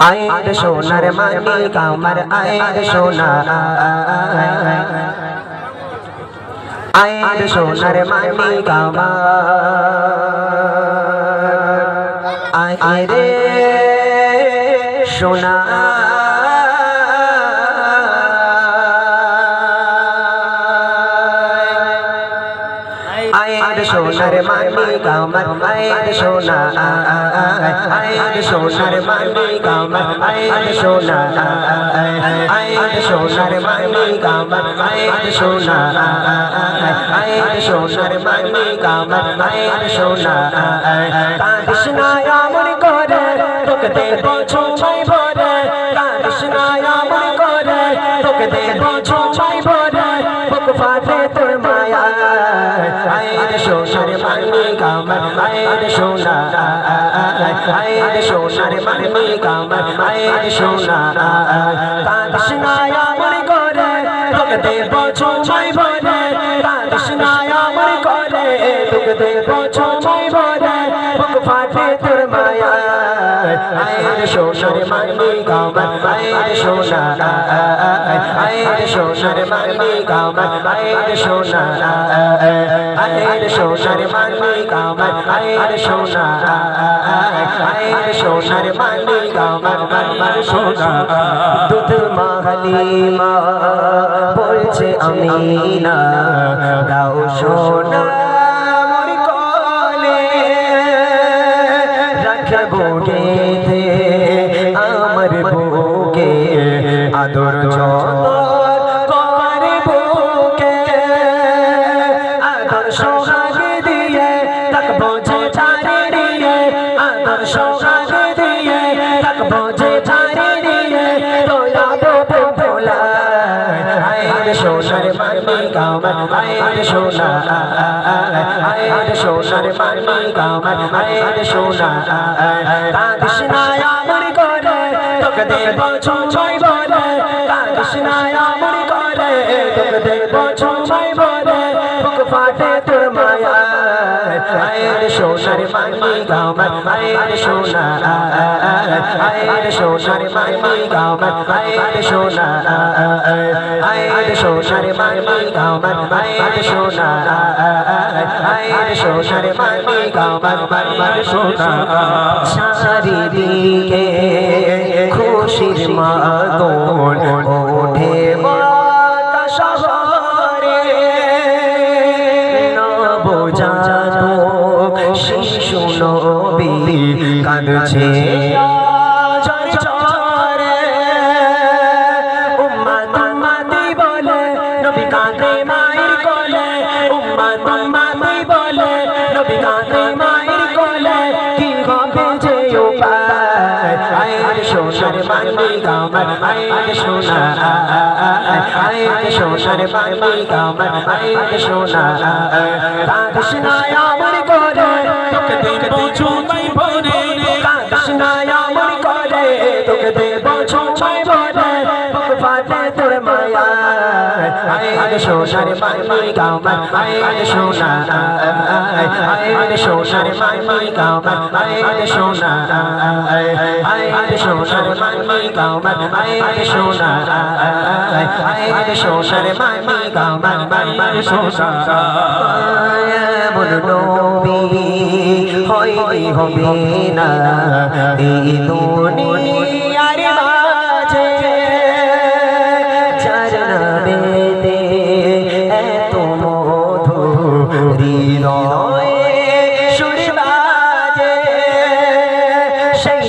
আয়ের সোনার মালিক আমার আয়ের সোনা আয়ের সোনার মালিক আমার। আয়ের সোনা আয়ের সোনার মালিক আমার আয়ের সোনা আয়ের সোনার মালিক আমার আয়ের সোনা আয়ের সোনার মালিক আমার আয়ের সোনা আয়ের সোনার মালিক আমার আয়ের সোনা না আমর করে, তোকে দেব ছুমাই ভরে না আমর করে, তোকে দেব ছুমাই ভরে, বুক ফাটে মালিক আমার আয়ের সোনা, আয়ের সোনার মালিক আমার আয়ের সোনা। কাঁদিস না করে তোকে দেব ছুমাই ভরে কাঁদিস না করে তোকে দেব ছুমাই তোর মায়া আয়ের সোনার মালিক আমার আয়ের সোনা আয়ের সোনার মালিক আমার আয়ের সোনা আয়ের সোনার মালিক আমার আয়ের সোনা আয়ের সোনার মালিক আমার আমার সোনা দুধ মাহালিমা বলছে আমি না দাও সোনা গেতে আমার বুকে আদর যতন করে বুকে, আদর সোহাগ দিয়ে থাকব যে চারি দিয়ে, আদর সোহাগ দিয়ে থাকব যে চারি দিয়ে, তোলা বো ভোলা আয়ের সোনার আমার আয়ের সোনা আয়ের সোনার মালিক আমার আয়ের সোনা কাঁদিস না আমার করে, তোকে দেব ছুঁচাই বলে কাঁদিস না আমার করে, তোকে দেব ছুঁচাই বলে, বুক ফাটে মায়া আয়ের সোনার মালিক আমার আয়ের সোনা, আয়ের সোনার মালিক আমার আয়ের সোনা, আয়ের সোনার মালিক আমার আয়ের সোনা, আয়ের সোনার মালিক আমার আয়ের সোনা। চারিদিকে খুশির মাতন ওঠে মাতা শহরে। নবজাত শিশু আয়ের সোনার আমার আয়ের সোনা আয়ের সোনার আয়ের সোনার মালিক আমার আয়ের সোনা আয়ের সোনার মালিক আমার আয়ের সোনা আয়ের সোনার মালিক আমার আয়ের সোনা আয়ের সোনার মালিক আমার আয়ের সোনা নবী হয়নি হবে না এই দুনিয়ার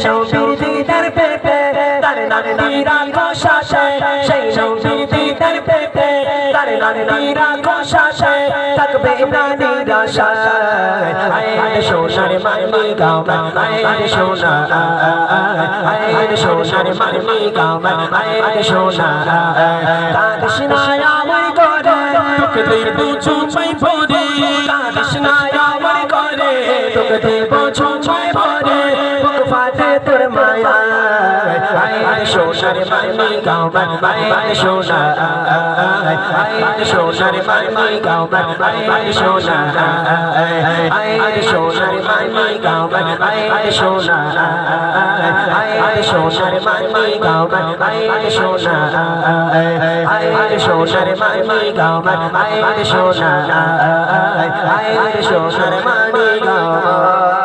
সেই দিদার পেতে তার নাম নিরাখো শাসে সেই নবীর দিদার পেতে তার নাম নিরাখো শাসে থাকবে না নিরাশায় আয়ের সোনার মালিক আমার আয়ের সোনা। আয়ের সোনার মালিক আমার আয়ের সোনা। কাঁদিস আমার করে তোকে দেব ছুঁচাই ভরে। কাঁদিস আমার করে তোকে দেব ফাটে আয়ের সোনার মালিক আমার আয়ের সোনা আয়ের সোনার মালিক আমার আয়ের সোনা আয়ের সোনার মালিক আমার আয়ের সোনা আয়ের সোনার মানি গাওমার আয়ের সোনা আয়ের সোনার মানি গাওমার আয়ের সোনা আয়ের সোনার মানি গাওমার